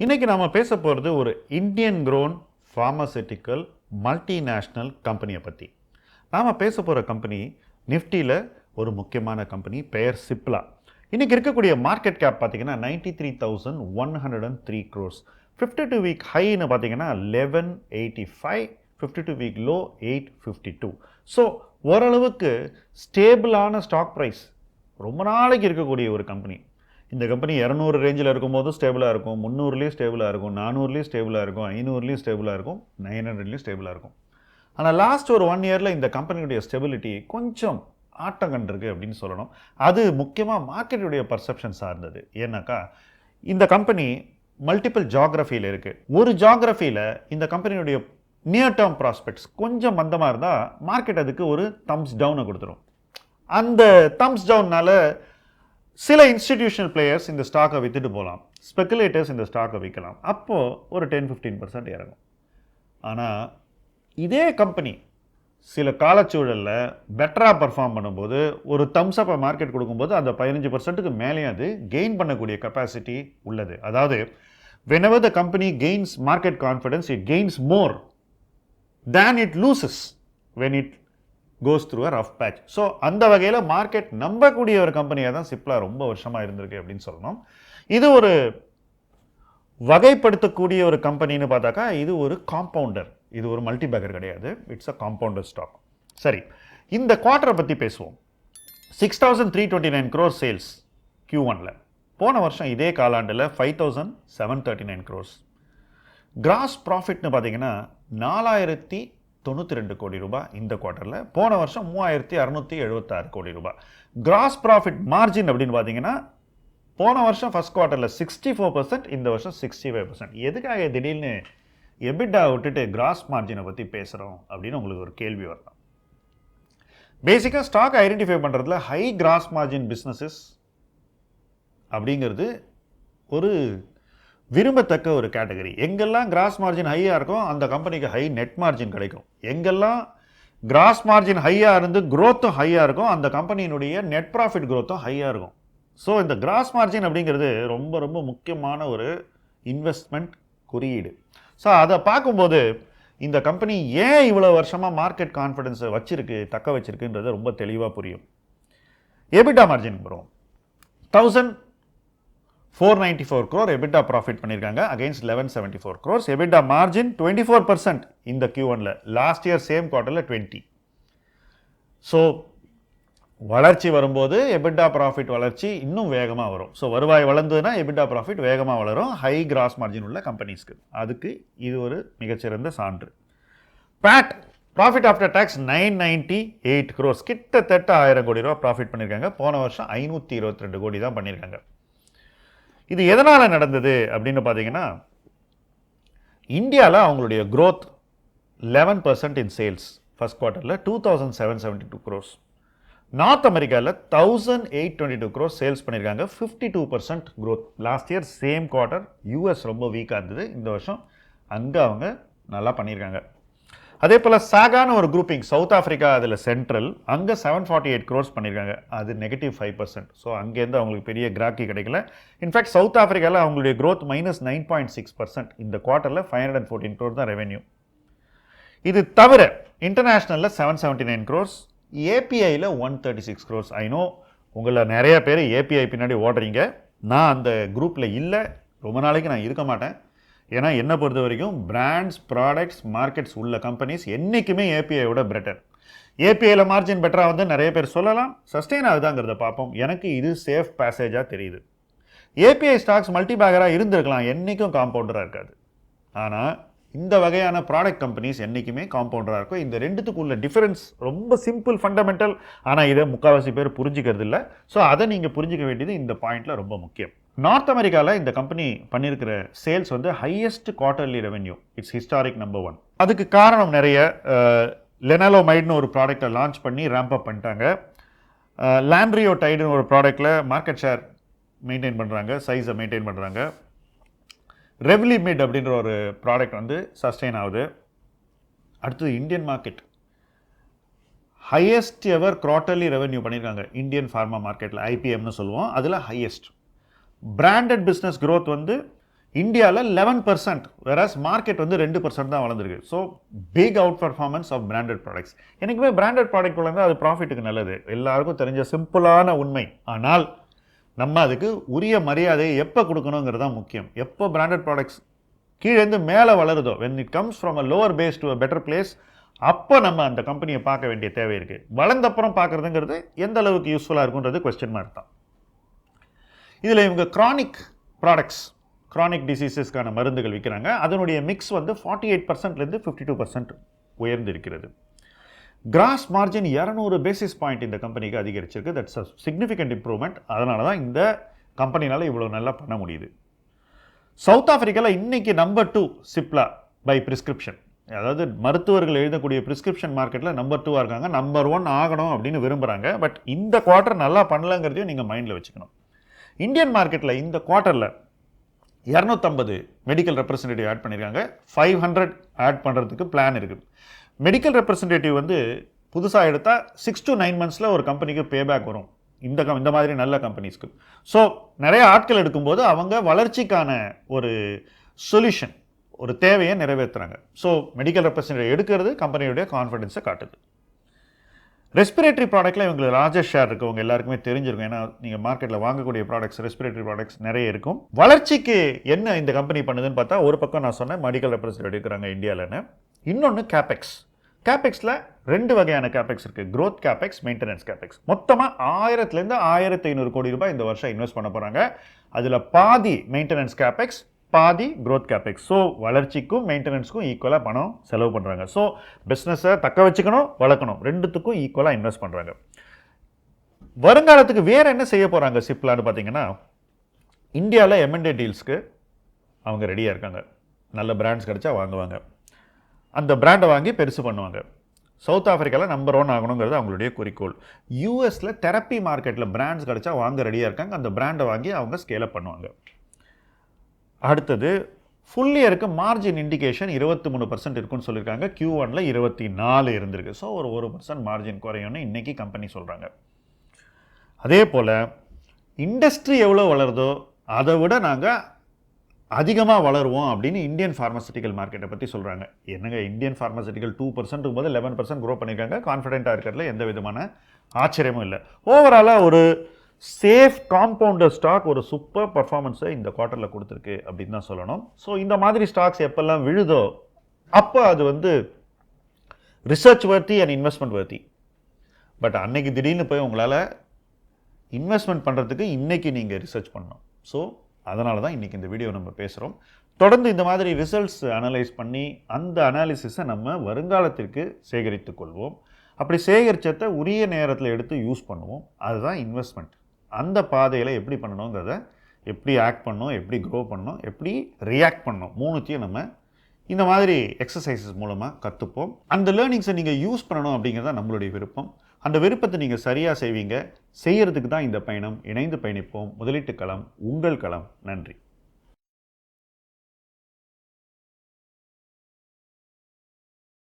இன்றைக்கி நாம் பேச போகிறது ஒரு இந்தியன் க்ரோன் ஃபார்மசூட்டிக்கல் மல்டிநேஷ்னல் கம்பெனியை பற்றி நாம் பேச போகிற கம்பெனி நிஃப்டியில் ஒரு முக்கியமான கம்பெனி பெயர் சிப்லா. இன்றைக்கி இருக்கக்கூடிய மார்க்கெட் கேப் பார்த்தீங்கன்னா ninety three thousand one hundred and three crores fifty two week ஹைன்னு பார்த்தீங்கன்னா eleven eighty five fifty two week low eight fifty two so ஓரளவுக்கு ஸ்டேபிளான ஸ்டாக் ப்ரைஸ் ரொம்ப நாளைக்கு இருக்கக்கூடிய ஒரு கம்பெனி இந்த கம்பெனி இரநூறு ரேஞ்சில் இருக்கும்போது ஸ்டேபிளாக இருக்கும். முந்நூறுலேயும் ஸ்டேபிளாக இருக்கும். நானூறுலேயும் ஸ்டேபிளாக இருக்கும். ஐநூறுலேயும் ஸ்டேபிளாக இருக்கும். நைன் ஹண்ட்ரட்லேயும் ஸ்டேபிளாக இருக்கும். ஆனால் லாஸ்ட் ஒரு ஒன் இயரில் இந்த கம்பெனியுடைய ஸ்டெபிலிட்டி கொஞ்சம் ஆட்டம் கண்டிருக்கு அப்படின்னு சொல்லணும். அது முக்கியமாக மார்க்கெட்டுடைய பர்செப்ஷன் சார்ந்தது. ஏன்னாக்கா இந்த கம்பெனி மல்டிபிள் ஜாகிரஃபியில் இருக்குது ஒரு ஜாகிரஃபியில் இந்த கம்பெனியுடைய நியர் டேர்ம் ப்ராஸ்பெக்ட்ஸ் கொஞ்சம் மந்தமாக இருந்தால் மார்க்கெட் அதுக்கு ஒரு தம்ஸ் டவுனை கொடுத்துரும். அந்த தம்ஸ் டவுன்னால சில இன்ஸ்டிடியூஷனல் பிளேயர்ஸ் இந்த ஸ்டாக்கை விற்றுட்டு போகலாம் ஸ்பெக்குலேட்டர்ஸ் இந்த ஸ்டாக்கை விற்கலாம் அப்போது ஒரு டென் ஃபிஃப்டீன் பர்சன்ட் இறங்கும். ஆனால் இதே கம்பெனி சில காலச்சூழலில் பெட்டராக பர்ஃபார்ம் பண்ணும்போது ஒரு தம்ஸ் அப்பை மார்க்கெட் கொடுக்கும்போது அந்த பதினஞ்சு பர்சன்ட்டுக்கு மேலே அது கெயின் பண்ணக்கூடிய கெப்பாசிட்டி உள்ளது. அதாவது whenever the company gains market confidence it gains more than it loses when it goes through a rough patch so அந்த வகையில் மார்க்கெட் நம்பக்கூடிய ஒரு கம்பெனியாக தான் சிப்லா ரொம்ப வருஷமாக இருந்திருக்கு அப்படின்னு சொல்லணும். இது ஒரு வகைப்படுத்தக்கூடிய ஒரு கம்பெனின்னு பார்த்தாக்கா இது ஒரு காம்பவுண்டர் இது ஒரு மல்டி பேக்கர் கிடையாது. இட்ஸ் அ காம்பவுண்டர் ஸ்டாக் சரி இந்த குவார்ட்டரை பற்றி பேசுவோம். Six thousand three twenty nine crore sales Q ஒனில் போன வருஷம் இதே காலாண்டில் five thousand seven thirty nine crores gross ப்ராஃபிட்னு பார்த்தீங்கன்னா நாலாயிரத்தி தொண்ணூற்றி ரெண்டு கோடி ரூபாய் இந்த குவார்ட்டரில் போன வருஷம் மூவாயிரத்தி அறுநூற்றி எழுபத்தாறு கோடி ரூபாய். கிராஸ் ப்ராஃபிட் மார்ஜின் அப்படின்னு பார்த்தீங்கன்னா போன வருஷம் ஃபர்ஸ்ட் குவார்ட்டரில் சிக்ஸ்டி ஃபோர் பர்சன்ட் இந்த வருஷம் சிக்ஸ்டி ஃபைவ் பர்சன்ட் எதுக்காக திடீர்னு எபிட்டா விட்டுட்டு கிராஸ் மார்ஜினை பற்றி பேசுகிறோம் அப்படின்னு உங்களுக்கு ஒரு கேள்வி வரலாம் பேசிக்காக ஸ்டாக் ஐடென்டிஃபை பண்ணுறதுல ஹை கிராஸ் மார்ஜின் பிஸ்னஸஸ் அப்படிங்கிறது ஒரு விரும்பத்தக்க ஒரு கேட்டகரி. எங்கெல்லாம் கிராஸ் மார்ஜின் ஹையாக இருக்கும் அந்த கம்பெனிக்கு ஹை நெட் மார்ஜின் கிடைக்கும். எங்கெல்லாம் கிராஸ் மார்ஜின் ஹையாக இருந்து க்ரோத்தும் ஹையாக இருக்கும் அந்த கம்பெனியினுடைய நெட் ப்ராஃபிட் க்ரோத்தும் ஹையாக இருக்கும். ஸோ இந்த கிராஸ் மார்ஜின் அப்படிங்கிறது ரொம்ப ரொம்ப முக்கியமான ஒரு இன்வெஸ்ட்மெண்ட் குறியீடு. ஸோ அதை பார்க்கும்போது இந்த கம்பெனி ஏன் இவ்வளோ வருஷமாக மார்க்கெட் கான்ஃபிடென்ஸை வச்சிருக்கு தக்க வச்சிருக்குன்றது ரொம்ப தெளிவாக புரியும். எபிட்டா மார்ஜின் வரும். Thousand four ninety four crore EBITDA profit பண்ணியிருக்காங்க against eleven seventy four crores EBITDA margin twenty four percent இந்த கியூ ஒனில் லாஸ்ட் இயர் சேம் குவார்ட்டரில் டுவெண்ட்டி ஸோ வளர்ச்சி வரும்போது எபிட்டா ப்ராஃபிட் வளர்ச்சி இன்னும் வேகமாக வரும். ஸோ வருவாய் வளர்ந்ததுன்னா எபிட்டா ப்ராஃபிட் வேகமாக வளரும். ஹை கிராஸ் மார்ஜின் உள்ள கம்பெனிஸ்க்கு அதுக்கு இது ஒரு மிகச்சிறந்த சான்று. PAT profit after tax nine ninety eight crores கிட்டத்தட்ட ஆயிரம் கோடி ரூபா ப்ராஃபிட் பண்ணியிருக்காங்க போன வருஷம் ஐநூற்றி இருபத்தி ரெண்டு கோடி தான் பண்ணியிருக்காங்க இது எதனால் நடந்தது அப்படின்னு பார்த்தீங்கன்னா இந்தியாவில் அவங்களுடைய growth eleven percent in sales first குவார்ட்டரில் two thousand seven seventy two crores North அமெரிக்காவில் thousand eight twenty two crores sales பண்ணியிருக்காங்க fifty two percent growth last year same quarter US ரொம்ப வீக்காக இருந்தது. இந்த வருஷம் அங்கே அவங்க நல்லா பண்ணியிருக்காங்க அதே போல் சாகான ஒரு குரூப்பிங் சவுத் ஆஃப்ரிக்கா அதில் சென்ட்ரல் அங்கே செவன் ஃபார்ட்டி எயிட் க்ரோர்ஸ் பண்ணியிருக்காங்க அது நெகட்டிவ் ஃபைவ் பர்சன்ட் ஸோ அங்கேருந்து அவங்களுக்கு பெரிய கிராக்கி கிடைக்கல. இன்ஃபேக்ட் சவுத் ஆஃப்ரிக்காவில் அவங்களுடைய growth minus nine point six percent இந்த குவார்ட்டரில் ஃபைவ் ஹண்ட்ரட் ஃபோர்டீன் க்ரோர் தான் ரெவென்யூ இது தவிர இன்டர்நேஷ்னலில் seven seventy nine crores ஏபிஐயில் one thirty six crores I know உங்களை உங்களில் நிறைய பேர் ஏபிஐ பின்னாடி ஓடுறீங்க. நான் அந்த குரூப்பில் இல்லை. ரொம்ப நாளைக்கு நான் இருக்க மாட்டேன். ஏன்னா என்னை பொறுத்த வரைக்கும் பிராண்ட்ஸ் ப்ராடக்ட்ஸ் மார்க்கெட்ஸ் உள்ள கம்பெனிஸ் என்றைக்குமே ஏபிஐயோட பெட்டர் ஏபிஐயில் மார்ஜின் பெட்டராக வந்து நிறைய பேர் சொல்லலாம். சஸ்டெயின் ஆகுதாங்கிறத பார்ப்போம். எனக்கு இது சேஃப் பேசேஜாக தெரியுது. ஏபிஐ ஸ்டாக்ஸ் மல்டி பேக்கராக இருந்திருக்கலாம். என்றைக்கும் காம்பவுண்டராக இருக்காது. ஆனால் இந்த வகையான ப்ராடக்ட் கம்பெனிஸ் என்றைக்குமே காம்பவுண்டராக இருக்கும். இந்த ரெண்டுத்துக்குள்ள டிஃபரன்ஸ் ரொம்ப சிம்பிள் ஃபண்டமெண்டல் ஆனால் இதை முக்கால்வாசி பேர் புரிஞ்சுக்கிறது இல்லை ஸோ அதை நீங்கள் புரிஞ்சுக்க வேண்டியது இந்த பாயிண்ட்டில் ரொம்ப முக்கியம். நார்த் அமெரிக்காவில் இந்த கம்பெனி பண்ணியிருக்கிற சேல்ஸ் வந்து highest quarterly revenue it's historic number one அதுக்கு காரணம் நிறைய லெனாலோமைட்னு ஒரு ப்ராடக்ட்டை லான்ச் பண்ணி ரேம்ப் அப் பண்ணிட்டாங்க. லேண்ட்ரியோ டைடுன்னு ஒரு ப்ராடக்டில் மார்க்கெட் ஷேர் மெயின்டைன் பண்ணுறாங்க சைஸை மெயின்டைன் பண்ணுறாங்க ரெவ்லிமிட் அப்படின்ற ஒரு ப்ராடக்ட் வந்து சஸ்டெயின் ஆகுது. அடுத்தது Indian market highest ever quarterly revenue பண்ணியிருக்காங்க இந்தியன் ஃபார்மா மார்க்கெட்டில் ஐபிஎம்னு சொல்லுவோம். அதில் ஹையஸ்ட் பிராண்டட் பிஸ்னஸ் க்ரோத் வந்து இந்தியாவில் லெவன் பர்சன்ட் வேறாஸ் மார்க்கெட் வந்து ரெண்டு பர்சன்ட் தான் வளர்ந்துருக்கு. So big outperformance of branded products எனக்குமே பிராண்டட் ப்ராடக்ட் வளர்ந்தால் அது ப்ராஃபிட்டுக்கு நல்லது. எல்லாருக்கும் தெரிஞ்ச சிம்பிளான உண்மை. ஆனால் நம்ம அதுக்கு உரிய மரியாதையை எப்போ கொடுக்கணுங்கிறது தான் முக்கியம். எப்போ பிராண்டட் ப்ராடக்ட்ஸ் கீழேருந்து மேலே வளருதோ when it comes from a lower base to a better place அப்போ நம்ம அந்த கம்பெனியை பார்க்க வேண்டிய தேவை இருக்குது வளர்ந்தப்புறம் பார்க்குறதுங்கிறது எந்த அளவுக்கு யூஸ்ஃபுல்லாக இருக்குன்றது கொஸ்டின் மார்க் தான். இதில் இவங்க க்ரானிக் ப்ராடக்ட்ஸ் க்ரானிக் டிசீசஸ்க்கான மருந்துகள் விற்கிறாங்க அதனுடைய மிக்ஸ் வந்து ஃபார்ட்டி எயிட் பர்சன்ட்லேருந்து ஃபிஃப்டி டூ பர்சன்ட் உயர்ந்திருக்கிறது. கிராஸ் மார்ஜின் இரநூறு பேசிஸ் பாயிண்ட் இந்த கம்பெனிக்கு அதிகரிச்சிருக்கு. தட்ஸ் அ சிக்னிஃபிகண்ட் இம்ப்ரூவ்மெண்ட் அதனால தான் இந்த கம்பெனினால் இவ்வளோ நல்லா பண்ண முடியுது. சவுத் ஆஃப்ரிக்காவில் இன்னைக்கு number two Cipla by prescription அதாவது மருத்துவர்கள் எழுதக்கூடிய ப்ரிஸ்கிரிப்ஷன் மார்க்கெட்டில் நம்பர் டூவாக இருக்காங்க. நம்பர் ஒன் ஆகணும் அப்படின்னு விரும்புகிறாங்க பட் இந்த குவார்ட்டர் நல்லா பண்ணலங்கிறதையும் நீங்கள் மைண்டில் வச்சுக்கணும். இந்தியன் மார்க்கெட்டில் இந்த குவார்ட்டரில் இரநூத்தம்பது மெடிக்கல் ரெப்ரசன்டேட்டிவ் ஆட் பண்ணியிருக்காங்க ஃபைவ் ஹண்ட்ரட் ஆட் பண்ணுறதுக்கு பிளான் இருக்குது மெடிக்கல் ரெப்ரசன்டேட்டிவ் வந்து புதுசாக எடுத்தால் சிக்ஸ் டு நைன் மந்த்ஸில் ஒரு கம்பெனிக்கு பேபேக் வரும். இந்த கம் இந்த மாதிரி நல்ல கம்பெனிஸ்க்கு ஸோ நிறைய ஆட்கள் எடுக்கும்போது அவங்க வளர்ச்சிக்கான ஒரு சொல்யூஷன் ஒரு தேவையை நிறைவேற்றுறாங்க ஸோ மெடிக்கல் ரெப்ரசன்டேட்டிவ் எடுக்கிறது கம்பெனியுடைய கான்ஃபிடென்ஸை காட்டுது. ரெஸ்பிரேட்டரி ப்ராடக்ட்டில் இவங்களுக்கு லார்ஜஸ்ட் ஷேர் இருக்கவங்க எல்லாருக்குமே தெரிஞ்சிருக்கும். ஏன்னா நீங்கள் மார்க்கெட்டில் வாங்கக்கூடிய ப்ராடக்ட்ஸ் ரெஸ்பிரேட்டரி ப்ராடக்ட்ஸ் நிறைய இருக்கும். வளர்ச்சிக்கு என்ன இந்த கம்பெனி பண்ணுதுன்னு பார்த்தா ஒரு பக்கம் நான் சொன்னேன் மெடிக்கல் ரெப்ரசன்டேட்டிவ் எடுக்கிறாங்க இந்தியாவில்னு இன்னொன்று கேபெக்ஸ் கேபெக்ஸில் ரெண்டு வகையான கேபெக்ஸ் இருக்குது க்ரோத் கேபெக்ஸ் மெயின்டெனன்ஸ் கேபெக்ஸ் மொத்தமாக ஆயிரத்துலேருந்து ஆயிரத்தி ஐநூறு கோடி ரூபாய் இந்த வருஷம் இன்வெஸ்ட் பண்ண போகிறாங்க அதில் பாதி மெயின்டெனன்ஸ் கேபெக்ஸ் பாதி க்ரோத் கேபெக்ஸ் ஸோ வளர்ச்சிக்கும் மெயின்டெனன்ஸ்க்கும் ஈக்குவலாக பணம் செலவு பண்ணுறாங்க ஸோ பிஸ்னஸை தக்க வச்சுக்கணும் வளர்க்கணும். ரெண்டுத்துக்கும் ஈக்குவலாக இன்வெஸ்ட் பண்ணுறாங்க வருங்காலத்துக்கு வேறு என்ன செய்ய போகிறாங்க சிப்லான்னு பார்த்தீங்கன்னா இந்தியாவில் எம்என்டே டீல்ஸ்க்கு அவங்க ரெடியாக இருக்காங்க. நல்ல பிராண்ட்ஸ் கிடச்சா வாங்குவாங்க. அந்த பிராண்டை வாங்கி பெருசு பண்ணுவாங்க. சவுத் ஆஃப்ரிக்காவில் நம்பர் ஒன் ஆகணுங்கிறது அவங்களுடைய குறிக்கோள். யூஎஸில் தெரப்பி மார்க்கெட்டில் பிராண்ட்ஸ் கிடச்சா வாங்க ரெடியாக இருக்காங்க. அந்த பிராண்டை வாங்கி அவங்க ஸ்கேலப் பண்ணுவாங்க. அடுத்தது ஃபுல் இயருக்கு மார்ஜின் இண்டிகேஷன் இருபத்தி மூணு பர்சன்ட் இருக்குன்னு சொல்லியிருக்காங்க கியூ ஒனில் இருபத்தி நாலு இருந்திருக்கு. ஸோ ஒரு ஒரு பர்சன்ட் மார்ஜின் குறையும்னு இன்றைக்கி கம்பெனி சொல்கிறாங்க அதே போல் இண்டஸ்ட்ரி எவ்வளோ வளருதோ அதை விட நாங்கள் அதிகமாக வளருவோம் அப்படின்னு இந்தியன் ஃபார்மசூட்டிக்கல் மார்க்கெட்டை பற்றி சொல்கிறாங்க என்னங்க இந்தியன் ஃபார்மசூட்டிக்கல் டூ பர்சன்ட்டும் போது லெவன் பர்சன்ட் க்ரோ பண்ணியிருக்காங்க கான்ஃபிடென்ட்டாக இருக்கிறதுல எந்த விதமான ஆச்சரியமும் இல்லை. ஓவராலாக ஒரு சேஃப் காம்பவுண்டர் ஸ்டாக் ஒரு சூப்பர் பர்ஃபார்மன்ஸை இந்த குவார்ட்டரில் கொடுத்துருக்கு அப்படின்னு தான் சொல்லணும். ஸோ இந்த மாதிரி ஸ்டாக்ஸ் எப்பெல்லாம் விழுதோ அப்போ அது வந்து ரிசர்ச் வர்த்தி அண்ட் இன்வெஸ்ட்மெண்ட் வர்த்தி பட் அன்னைக்கு திடீர்னு போய் உங்களால் இன்வெஸ்ட்மெண்ட் பண்ணுறதுக்கு இன்றைக்கி நீங்கள் ரிசர்ச் பண்ணணும். ஸோ அதனால தான் இன்றைக்கி இந்த வீடியோ நம்ம பேசுகிறோம் தொடர்ந்து இந்த மாதிரி ரிசல்ட்ஸ் அனலைஸ் பண்ணி அந்த அனாலிசிஸை நம்ம வருங்காலத்திற்கு சேகரித்து கொள்வோம். அப்படி சேகரிச்சதை உரிய நேரத்தில் எடுத்து யூஸ் பண்ணுவோம். அதுதான் இன்வெஸ்ட்மெண்ட் அந்த பாதையில் எப்படி பண்ணணுங்கிறத எப்படி ஆக்ட் பண்ணணும் எப்படி க்ரோ பண்ணணும் எப்படி ரியாக்ட் பண்ணணும் மூணுத்தையும் நம்ம இந்த மாதிரி எக்ஸசைசஸ் மூலமாக கற்றுப்போம் அந்த லேர்னிங்ஸை நீங்கள் யூஸ் பண்ணணும் அப்படிங்கிறது தான் நம்மளுடைய விருப்பம். அந்த விருப்பத்தை நீங்கள் சரியாக செய்வீங்க. செய்கிறதுக்கு தான் இந்த பயணம். இணைந்து பயணிப்போம். முதலீட்டு களம். உங்கள் களம். நன்றி.